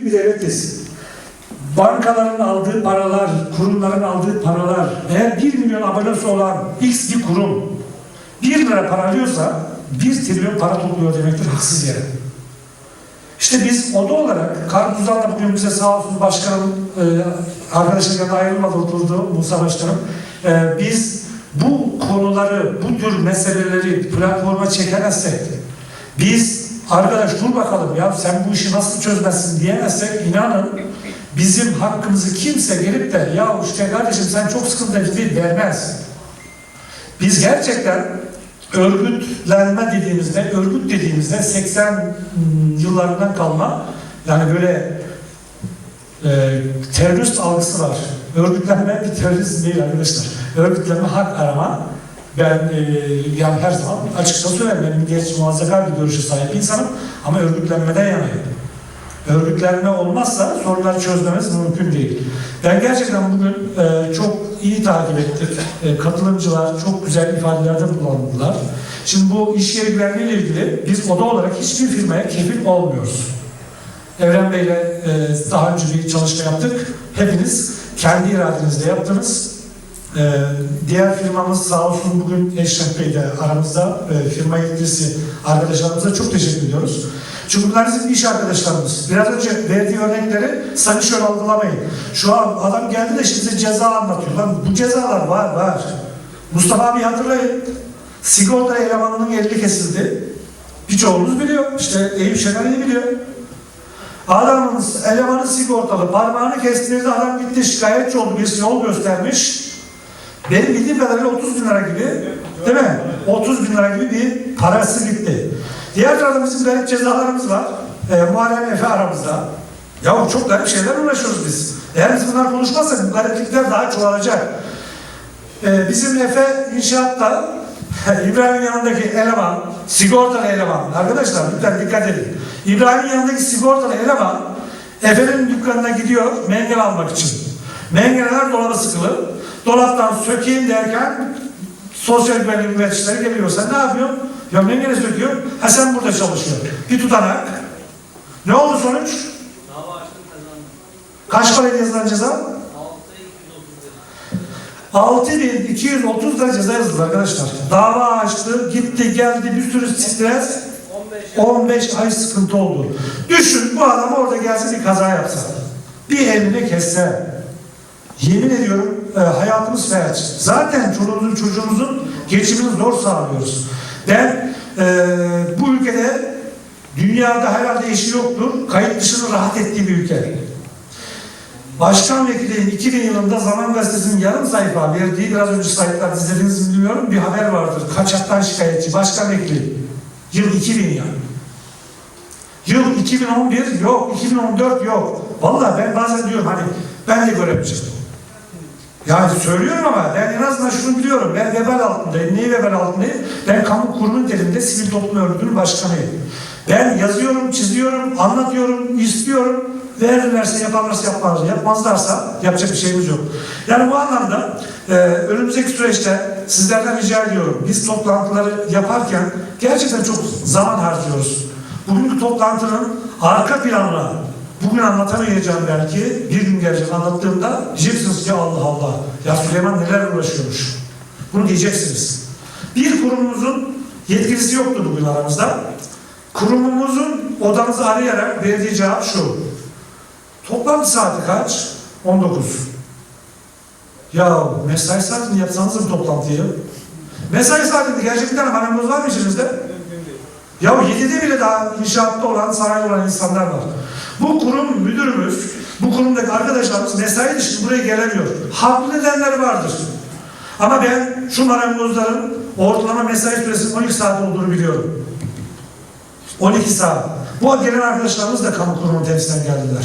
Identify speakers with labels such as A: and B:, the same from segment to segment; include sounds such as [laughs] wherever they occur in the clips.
A: bir devletiz. Bankaların aldığı paralar, kurumların aldığı paralar, eğer 1 milyon abonesi olan X bir kurum 1 lira para alıyorsa 1 trilyon para topluyor demektir haksız yere. İşte biz oda olarak, Karpuz'dan da bugün bize sağ olsun başkanım, e, arkadaşım yanına ayrılmadı oturdu Musa Başkanım. E, biz bu konuları, bu tür meseleleri platforma çekemezsek, biz arkadaş dur bakalım ya sen bu işi nasıl çözmezsin diyemezsek inanın bizim hakkımızı kimse gelip de ya işte kardeşim sen çok sıkıntı değil vermez. Biz gerçekten örgütlenme dediğimizde, örgüt dediğimizde 80 yıllarından kalma yani böyle e, terörist algısı var. Örgütlenme bir terörist değil arkadaşlar. Örgütlenme hak arama. Ben e, yani her zaman açıkça söylerim. Benim milliyetçi muhafazakar bir görüşe sahip insanım ama örgütlenmeden yanayım. Örgütlenme olmazsa sorunları çözmemiz mümkün değil. Ben gerçekten bugün e, çok iyi takip ettik. E, katılımcılar çok güzel ifadelerde kullandılar. Şimdi bu iş yeri güvenliği ile ilgili biz oda olarak hiçbir firmaya kefil olmuyoruz. Evren Bey'le e, daha önce bir çalışma yaptık. Hepiniz kendi iradenizle yaptınız. E, diğer firmamız sağ olsun bugün Eşref Bey de aramızda e, firma yetkilisi arkadaşlarımıza çok teşekkür ediyoruz. Çünkü bunlar bizim iş arkadaşlarımız. Biraz önce verdiği örnekleri sakın şöyle algılamayın. Şu an adam geldi de şimdi ceza anlatıyor. Lan bu cezalar var var. Mustafa abi hatırlayın. Sigorta elemanının eli kesildi. Birçoğunuz biliyor. İşte Eyüp Şener'i biliyor. Adamımız elemanı sigortalı parmağını kestirdi adam gitti şikayetçi oldu birisi yol göstermiş. Benim bildiğim kadarıyla 30 bin lira gibi değil mi? 30 bin lira gibi bir parası gitti. Diğer tarafta bizim garip cezalarımız var. E, Muharrem Efe aramızda. Ya çok garip şeyler uğraşıyoruz biz. Eğer biz bunlar konuşmazsak bu gariplikler daha çoğalacak. E, bizim Efe inşaatta [laughs] İbrahim'in yanındaki eleman, sigortalı eleman. Arkadaşlar lütfen dikkat edin. İbrahim'in yanındaki sigortalı eleman Efe'nin dükkanına gidiyor mengel almak için. Mengeneler dolaba sıkılı. Dolaptan sökeyim derken sosyal güvenlik müfettişleri geliyor. Sen ne yapıyorsun? Ya mengene söküyor. Ha sen burada çalışıyorsun. Bir tutanak. Ne oldu sonuç?
B: Dava.
A: Kaç para yazılan ceza? 6230 lira ceza yazıldı arkadaşlar. Dava açtı, gitti, geldi, bir sürü stres.
B: 15
A: 15 ay sıkıntı oldu. Düşün bu adam orada gelse bir kaza yapsa. Bir elini kesse. Yemin ediyorum e, hayatımız felç. Zaten çoluğumuzun çocuğumuzun geçimini zor sağlıyoruz. Ben e, bu ülkede dünyada herhalde eşi yoktur. Kayıt dışında rahat ettiği bir ülke. Başkan Vekili'nin 2000 yılında Zaman Gazetesi'nin yarım sayfa verdiği, biraz önce sayfalar izlediğinizi bilmiyorum, bir haber vardır. Kaçaktan şikayetçi, Başkan Vekili. Yıl 2000 yani. Yıl 2011 yok, 2014 yok. Vallahi ben bazen diyorum hani ben de göremeyeceğim. Yani söylüyorum ama ben en azından şunu biliyorum. Ben vebal altındayım. Neyi vebal altındayım? Ben kamu kurumun elinde sivil toplum örgütünün başkanıyım. Ben yazıyorum, çiziyorum, anlatıyorum, istiyorum. Verirlerse yaparlarsa yaparlar. Yapmazlarsa yapacak bir şeyimiz yok. Yani bu anlamda e, önümüzdeki süreçte sizlerden rica ediyorum. Biz toplantıları yaparken gerçekten çok zaman harcıyoruz. Bugünkü toplantının arka planına bugün anlatamayacağım belki bir gün gelecek anlattığımda diyeceksiniz ki Allah Allah ya Süleyman neler uğraşıyormuş. Bunu diyeceksiniz. Bir kurumumuzun yetkilisi yoktu bugün aramızda. Kurumumuzun odamızı arayarak verdiği cevap şu. Toplantı saati kaç? 19. Ya mesai saatini yapsanız bu toplantıyı. Mesai saatinde gerçek bir tane marangoz var mı içinizde? Ya 7'de bile daha inşaatta olan, sarayda olan insanlar var. Bu kurum müdürümüz, bu kurumdaki arkadaşlarımız mesai dışında buraya gelemiyor. Haklı nedenleri vardır. Ama ben şu marangozların ortalama mesai süresinin 12 saat olduğunu biliyorum. 12 saat. Bu gelen arkadaşlarımız da kamu kurumu temsilen geldiler.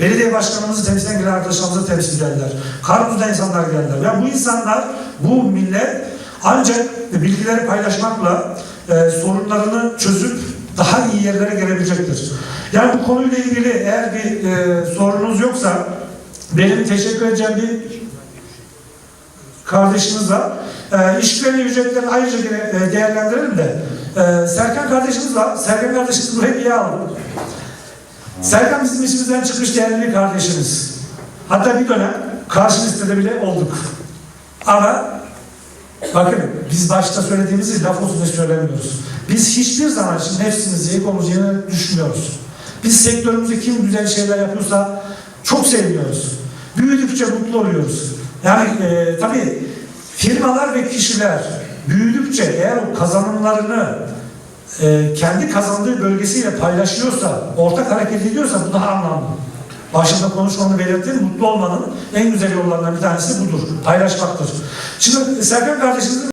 A: Belediye başkanımızı temsilen gelen arkadaşlarımızı temsil geldiler. Karpuz'da insanlar geldiler. Yani bu insanlar, bu millet ancak bilgileri paylaşmakla e, sorunlarını çözüp daha iyi yerlere gelebilecektir. Yani bu konuyla ilgili eğer bir e, sorunuz yoksa benim teşekkür edeceğim bir kardeşimiz var. E, işbirliği ücretlerini ayrıca yine, e, değerlendirelim de. E, Serkan kardeşimiz var. Serkan kardeşimiz buraya niye aldı? Serkan bizim işimizden çıkmış değerli bir kardeşimiz. Hatta bir dönem karşı listede bile olduk. Ama bakın biz başta söylediğimizi laf olsun söylemiyoruz. Biz hiçbir zaman için nefsimizi, egomuzu yerine düşmüyoruz. Biz sektörümüzde kim güzel şeyler yapıyorsa çok seviyoruz. Büyüdükçe mutlu oluyoruz. Yani e, tabii firmalar ve kişiler büyüdükçe eğer o kazanımlarını e, kendi kazandığı bölgesiyle paylaşıyorsa, ortak hareket ediyorsa bu daha anlamlı. Başında konuşmamı belirttim, mutlu olmanın en güzel yollarından bir tanesi budur. Paylaşmaktır. Şimdi Serkan kardeşimizin